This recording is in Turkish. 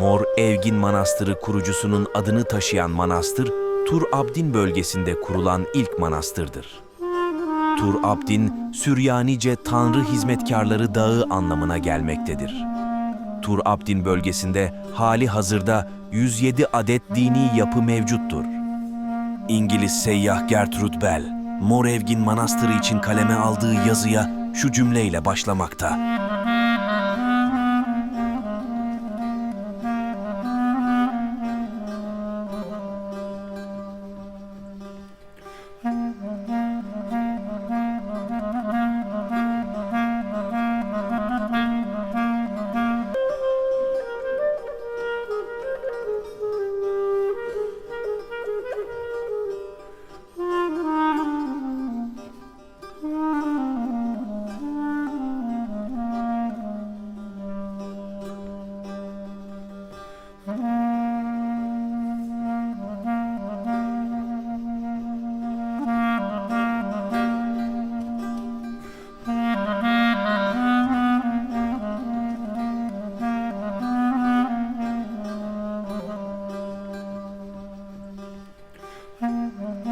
Mor Evgin Manastırı kurucusunun adını taşıyan manastır, Tur Abdin bölgesinde kurulan ilk manastırdır. Tur Abdin, Süryanice Tanrı Hizmetkarları Dağı anlamına gelmektedir. Tur Abdin bölgesinde hali hazırda 107 adet dini yapı mevcuttur. İngiliz seyyah Gertrude Bell, Mor Evgin Manastırı için kaleme aldığı yazıya şu cümleyle başlamakta. Mm-hmm.